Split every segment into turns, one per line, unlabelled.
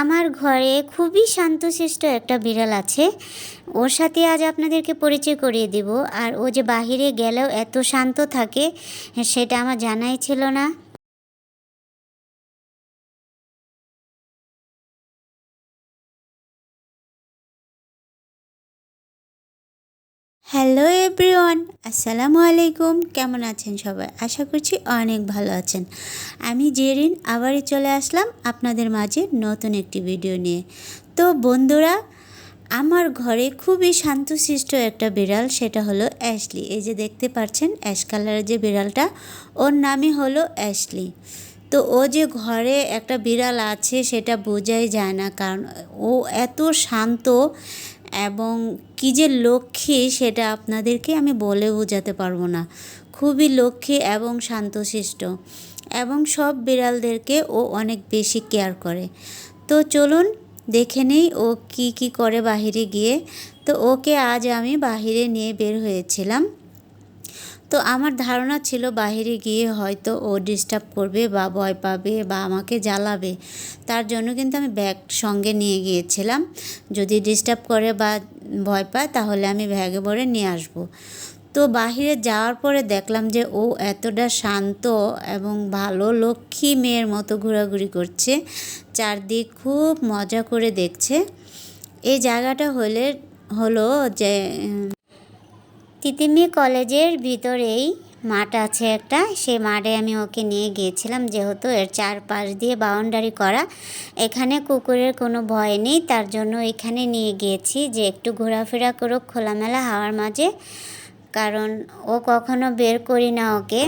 আমার ঘরে খুবই শান্তশিষ্ট একটা বিড়াল আছে। ওর সাথে আজ আপনাদেরকে পরিচয় করিয়ে দিব। আর ও যে বাহিরে গেলেও এত শান্ত থাকে, সেটা আমার জানাই ছিল না। হ্যালো এভরিওয়ান, আসসালামু আলাইকুম। কেমন আছেন সবাই? আশা করছি অনেক ভালো আছেন। আমি জেরিন, আবারই চলে আসলাম আপনাদের মাঝে নতুন একটি ভিডিও নিয়ে। তো বন্ধুরা, আমার ঘরে খুবই শান্তশিষ্ট একটা বিড়াল, সেটা হলো অ্যাশলি। এই যে দেখতে পাচ্ছেন, অ্যাশ কালারের যে বিড়ালটা, ওর নামই হলো অ্যাশলি। তো ও যে ঘরে একটা বিড়াল আছে, সেটা বোঝাই যায় না, কারণ ও এত শান্ত এবং কী যে লক্ষ্মী সেটা আপনাদেরকে আমি বলে বোঝাতে পারব না। খুবই লক্ষ্মী এবং শান্তশিষ্ট এবং সব বিড়ালদেরকে ও অনেক বেশি কেয়ার করে। তো চলুন দেখে নেই ও কি কি করে বাহিরে গিয়ে। তো ওকে আজ আমি বাহিরে নিয়ে বের হয়েছিলাম। তো আমার ধারণা ছিল বাহিরে গিয়ে হয়তো ও ডিস্টার্ব করবে বা ভয় পাবে বা আমাকে জ্বালাবে। তার জন্য কিন্তু আমি ব্যাগ সঙ্গে নিয়ে গিয়েছিলাম। যদি ডিস্টার্ব করে বা ভয় পায় তাহলে আমি ব্যাগে ভরে নিয়ে আসব। তো বাহিরে যাওয়ার পরে দেখলাম যে ও এতটা শান্ত এবং ভালো লক্ষ্মী মেয়ের মতো ঘোরাঘুরি করছে। চারদিক খুব মজা করে দেখছে। এই জায়গাটা হলে, হলো যে তিতিমি কলেজের ভিতরেই মাঠ আছে একটা। সেই মাঠে আমি ওকে নিয়ে গিয়েছিলাম, যেহেতু এর চারপাশ দিয়ে বাউন্ডারি করা। এখানে কুকুরের কোনো ভয় নেই, তার জন্য এখানে নিয়ে গিয়েছি যে একটু ঘোরাফেরা করুক খোলামেলা হাওয়ার মাঝে, কারণ ও কখনো বের করি না ওকে।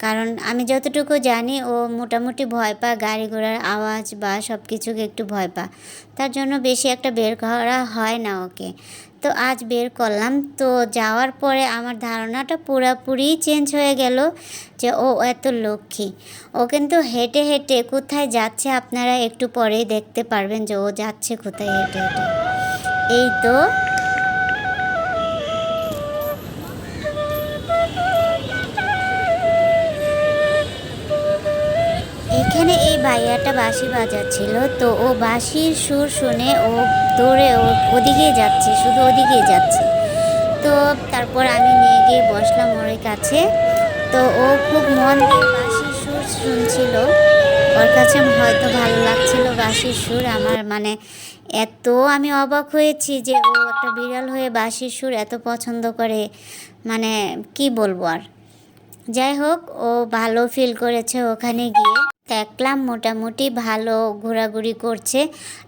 কারণ আমি যতটুকু জানি ও মোটামুটি ভয় পায় গাড়ি ঘোড়ার আওয়াজ বা সব কিছুকে একটু ভয় পা তার জন্য বেশি একটা বের করা হয় না ওকে। তো আজ বের করলাম। তো যাওয়ার পরে আমার ধারণাটা পুরাপুরি চেঞ্জ হয়ে গেল যে ও এত লক্ষ্মী। ও কিন্তু হেঁটে হেঁটে কোথায় যাচ্ছে আপনারা একটু পরেই দেখতে পারবেন যে ও যাচ্ছে কোথায় হেঁটে হেঁটে। এই তো ভাইয়াটা বাঁশি বাজাচ্ছিল, তো ও বাঁশির সুর শুনে ও দৌড়ে ও ওদিকেই যাচ্ছে, শুধু ওদিকেই যাচ্ছে। তো তারপর আমি নিয়ে গিয়ে বসলাম ওর কাছে। তো ও খুব মন দিয়ে বাঁশির সুর শুনছিল। ওর কাছে হয়তো ভালো লাগছিল বাঁশির সুর, আমার মানে এত আমি অবাক হয়েছি যে ও একটা বিড়াল হয়ে বাঁশির সুর এত পছন্দ করে। মানে কি বলব আর? যাই হোক, ও ভালো ফিল করেছে ওখানে গিয়ে। দেখলাম মোটামুটি ভালো ঘোরাঘুরি করছে।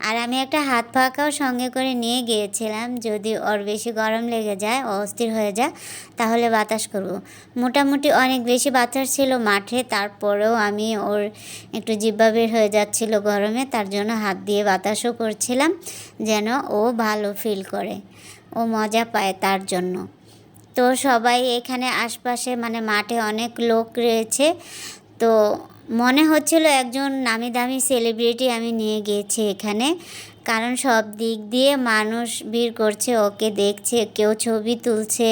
আর আমি একটা হাত পাখাও সঙ্গে করে নিয়ে গিয়েছিলাম। যদি ওর বেশি গরম লেগে যায়, অস্থির হয়ে যায়, তাহলে বাতাস করব। মোটামুটি অনেক বেশি বাতাস ছিল মাঠে, তারপরেও আমি ওর একটু জিব্বা বের হয়ে যাচ্ছিল গরমে, তার জন্য হাত দিয়ে বাতাসও করছিলাম, যেন ও ভালো ফিল করে। ও মজা পায় তার জন্য। তো সবাই এখানে আশপাশে মানে মাঠে অনেক লোক রয়েছে। তো মনে হচ্ছিল একজন নামি দামি সেলিব্রিটি আমি নিয়ে গিয়েছি এখানে। কারণ সব দিক দিয়ে মানুষ ভিড় করছে, ওকে দেখছে, কেউ ছবি তুলছে।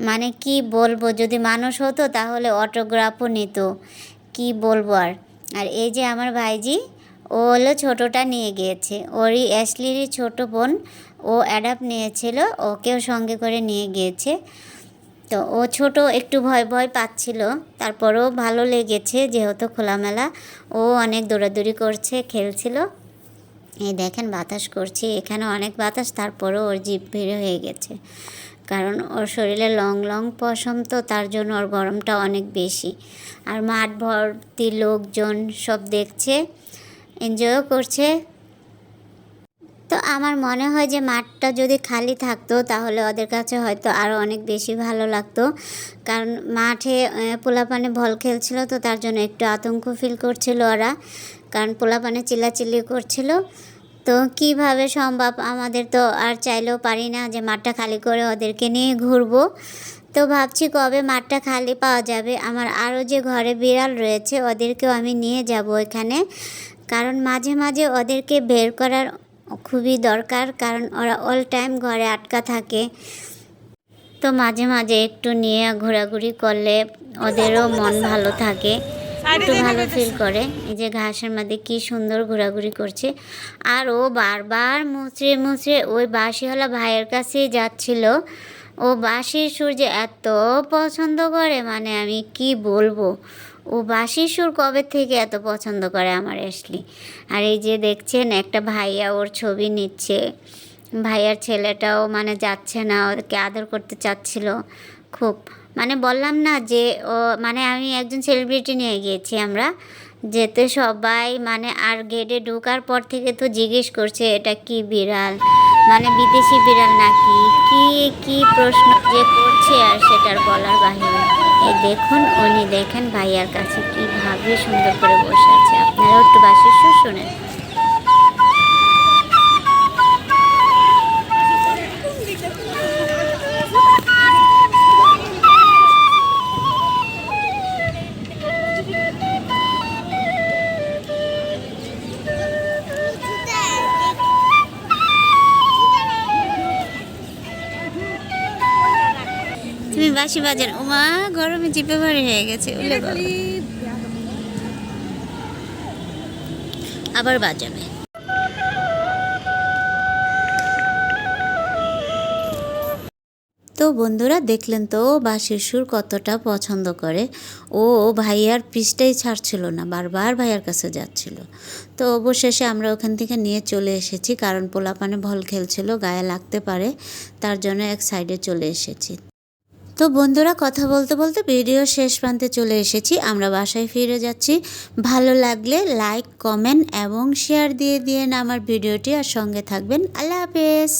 মানে কি বলব, যদি মানুষ হতো তাহলে অটোগ্রাফও নিত। কি বলব আর? আর এই যে আমার ভাইজি ও হলো ছোটোটা নিয়ে গিয়েছে। ওরই অ্যাশলিরই ছোটো বোন ও অ্যাডাপ্ট নিয়েছিল, ওকেও সঙ্গে করে নিয়ে গিয়েছে। তো ও ছোট একটু ভয় ভয় পাচ্ছিল, তারপরেও ভালো লেগেছে যেহেতু খোলামেলা। ও অনেক দৌড়াদৌড়ি করছে, খেলছিল। এই দেখেন বাতাস করছি, এখানে অনেক বাতাস, তারপরেও ওর জিভ ভিড়ে হয়ে গেছে। কারণ ওর শরীরে লং লং পশম, তো তার জন্য ওর গরমটা অনেক বেশি। আর মাঠ ভর্তি লোকজন সব দেখছে। এনজয়ও করছে। তো আমার মনে হয় যে মাঠটা যদি খালি থাকতো, তাহলে ওদের কাছে হয়তো আরও অনেক বেশি ভালো লাগতো। কারণ মাঠে পোলাপানে বল খেলছিল তো তার জন্য একটু আতঙ্ক ফিল করছিল ওরা। কারণ পোলাপানে চিল্লাচিল্লি করছিল। তো কীভাবে সম্ভব আমাদের তো আর চাইলেও পারি না যে মাঠটা খালি করে ওদেরকে নিয়ে ঘুরবো। তো ভাবছি কবে মাঠটা খালি পাওয়া যাবে। আমার আরও যে ঘরে বিড়াল রয়েছে, ওদেরকেও আমি নিয়ে যাব এখানে কারণ মাঝে মাঝে ওদেরকে বের করার খুবই দরকার, কারণ ওরা অল টাইম ঘরে আটকা থাকে। তো মাঝে মাঝে একটু নিয়ে ঘোরাঘুরি করলে ওদেরও মন ভালো থাকে, একটু ভালো ফিল করে। এই যে ঘাসের মধ্যে কি সুন্দর ঘোরাঘুরি করছে। আর ও বারবার মুচড়ে মুচড়ে ওই বাঁশিওয়ালা ভাইয়ের কাছেই যাচ্ছিল। ও বাঁশির সুর যে এত পছন্দ করে মানে আমি কি বলব? ও বাঁশির সুর কবে থেকে এত পছন্দ করে আমার অ্যাশলি? আর এই যে দেখছেন, একটা ভাইয়া ওর ছবি নিচ্ছে। ভাইয়ার ছেলেটাও মানে যাচ্ছে না, ওকে আদর করতে চাচ্ছিল। খুব মানে বললাম না যে ও মানে আমি একজন সেলিব্রিটি নিয়ে গিয়েছি আমরা, যেতে সবাই মানে আর গেটে ঢোকার পর থেকে তো জিজ্ঞেস করছে, এটা কি বিড়াল? মানে বিদেশি বিড়াল নাকি? কি কি প্রশ্ন যে করছে আর সেটার বলার বাহিরে। এই দেখুন, উনি দেখেন ভাইয়ার কাছে কীভাবে সুন্দর করে বসে আছে। আপনারাও একটু বাসির সুর শোনেন। বাসি বাজার। ওমা গরমে জিপে ভারী হয়ে গেছে আবার বাজাবে। তো বন্ধুরা, দেখলেন তো, বাঁশির সুর কতটা পছন্দ করে। ও ভাইয়ার পিসটাই ছাড়ছিল না, বারবার ভাইয়ার কাছে যাচ্ছিল। তো অবশেষে আমরা ওখান থেকে নিয়ে চলে এসেছি, কারণ পোলাপানে ভল খেলছিল, গায়ে লাগতে পারে, তার জন্য এক সাইডে চলে এসেছি। তো বন্ধুরা, কথা বলতে বলতে ভিডিও শেষ প্রান্তে চলে এসেছি। আমরা বাসায় ফিরে যাচ্ছি। ভালো লাগলে লাইক কমেন্ট এবং শেয়ার দিয়ে দিয়ে আমার ভিডিওটি আর সঙ্গে থাকবেন। আল্লাহ হাফেজ।